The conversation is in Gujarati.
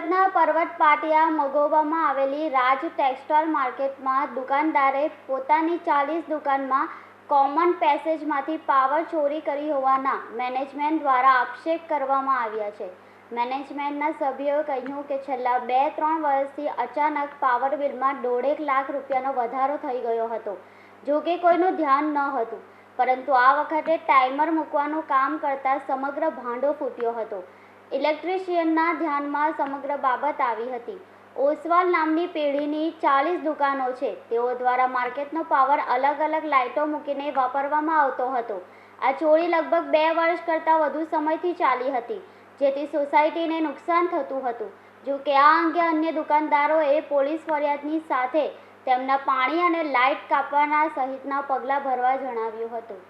સુરતના પર્વત પાટિયા મગોબામાં આવેલી રાજ ટેક્સટાઇલ માર્કેટમાં દુકાનદારે પોતાની ચાલીસ દુકાનમાં કોમન પેસેજમાંથી પાવર ચોરી કરી હોવાના મેનેજમેન્ટ દ્વારા આક્ષેપ કરવામાં આવ્યા છે. મેનેજમેન્ટના સભ્યોએ કહ્યું કે છેલ્લા બે ત્રણ વર્ષથી અચાનક પાવર બિલમાં દોઢેક લાખ રૂપિયાનો વધારો થઈ ગયો હતો, જો કે કોઈનું ધ્યાન ન હતું. પરંતુ આ વખતે ટાઈમર મૂકવાનું કામ કરતાં સમગ્ર ભાંડો ફૂટ્યો હતો. ઇલેક્ટ્રિશિયનના ધ્યાનમાં સમગ્ર બાબત આવી હતી. ઓસવાલ નામની પેઢીની ચાલીસ દુકાનો છે. તેઓ દ્વારા માર્કેટનો પાવર અલગ અલગ લાઇટો મૂકીને વાપરવામાં આવતો હતો. આ ચોરી લગભગ બે વર્ષ કરતાં વધુ સમયથી ચાલી હતી, જેથી સોસાયટીને નુકસાન થતું હતું. જો કે આ અંગે અન્ય દુકાનદારોએ પોલીસ ફરિયાદની સાથે તેમના પાણી અને લાઇટ કાપવાના સહિતના પગલાં ભરવા જણાવ્યું હતું.